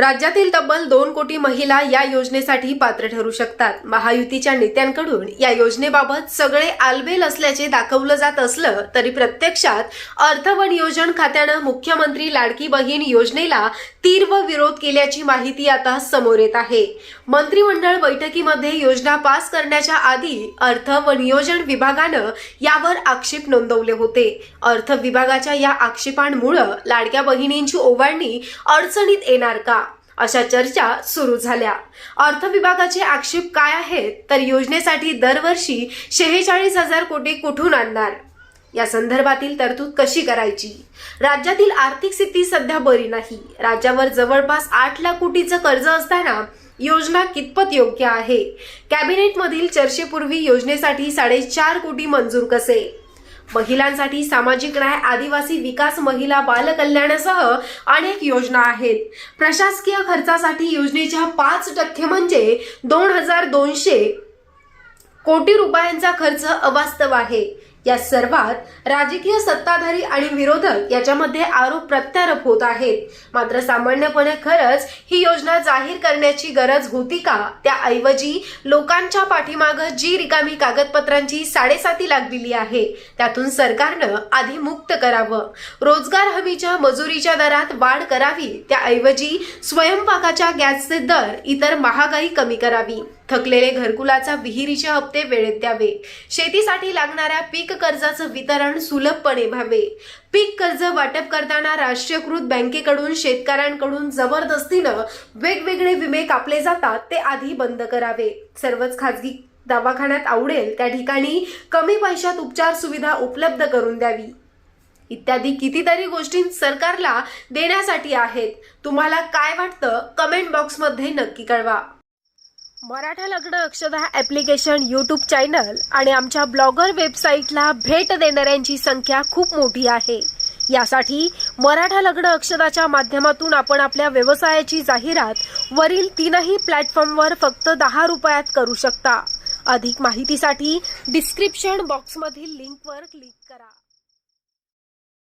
राज्यातील तब्बल दोन कोटी महिला या योजनेसाठी पात्र ठरू शकतात. महायुतीच्या नेत्यांकडून या योजनेबाबत सगळे आलबेल असल्याचे दाखवलं जात असलं तरी प्रत्यक्षात अर्थ व नियोजन खात्यानं मुख्यमंत्री लाडकी बहीण योजनेला तीव्र विरोध केल्याची माहिती आता समोर येत आहे. मंत्रिमंडळ बैठकीमध्ये योजना पास करण्याच्या आधी अर्थ व नियोजन विभागानं यावर आक्षेप नोंदवले होते. अर्थ विभागाच्या या आक्षेपांमुळं लाडक्या बहिणींची ओवाळणी अडचणीत येणार का? अशा चर्चा सुरू झाल्या. अर्थ विभागाचे आक्षेप काय आहेत तर योजनेसाठी दरवर्षी शेहेचाळीस हजार कोटी कुठून आणणार? या संदर्भातील तरतूद कशी करायची? राज्यातील आर्थिक स्थिती सध्या बरी नाही. राज्यावर जवळपास आठ लाख कोटीचं कर्ज असताना योजना कितपत योग्य आहे? कॅबिनेटमधील चर्चेपूर्वी योजनेसाठी साडेचार कोटी मंजूर कसे? महिलांसाठी सामाजिक न्याय आदिवासी विकास महिला बालकल्याणासह अनेक योजना आहेत. प्रशासकीय खर्चासाठी योजनेच्या पाच टक्के म्हणजे दोन हजार दोनशे कोटी रुपयांचा खर्च अवास्तव आहे. या सर्वात राजकीय सत्ताधारी आणि विरोधक याच्यामध्ये आरोप प्रत्यारोप होत आहेत. मात्र सामान्यपणे खरंच ही योजना जाहीर करण्याची गरज होती का? त्याऐवजी लोकांच्या पाठीमागं जी रिकामी कागदपत्रांची साडेसाती लागलेली आहे त्यातून सरकारनं आधी मुक्त करावं. रोजगार हमीच्या मजुरीच्या दरात वाढ करावी त्याऐवजी स्वयंपाकाच्या गॅसचे दर इतर महागाई कमी करावी. थकलेले घरकुलाचा विहिरीचे हप्ते वेळेत द्यावे. शेतीसाठी लागणाऱ्या पीक कर्जाचं वितरण सुलभपणे व्हावे. पीक कर्ज वाटप करताना राष्ट्रीयकृत बँकेकडून शेतकऱ्यांकडून जबरदस्तीनं वेगवेगळे विमे कापले जातात ते आधी बंद करावे. सर्वच खाजगी दवाखान्यात आवडेल त्या ठिकाणी कमी पैशात उपचार सुविधा उपलब्ध करून द्यावी. इत्यादी कितीतरी गोष्टी सरकारला देण्यासाठी आहेत. तुम्हाला काय वाटतं? कमेंट बॉक्समध्ये नक्की कळवा. मराठा लग्न अक्षदा ॲप्लिकेशन यूट्यूब चॅनल आणि आमच्या ब्लॉगर वेबसाईटला भेट देणाऱ्यांची संख्या खूप मोठी आहे. यासाठी मराठा लग्न अक्षदाच्या माध्यमातून आपण आपल्या व्यवसायाची जाहिरात वरील तीनही प्लॅटफॉर्मवर फक्त दहा रुपयात करू शकता. अधिक माहितीसाठी डिस्क्रिप्शन बॉक्समधील लिंकवर क्लिक करा.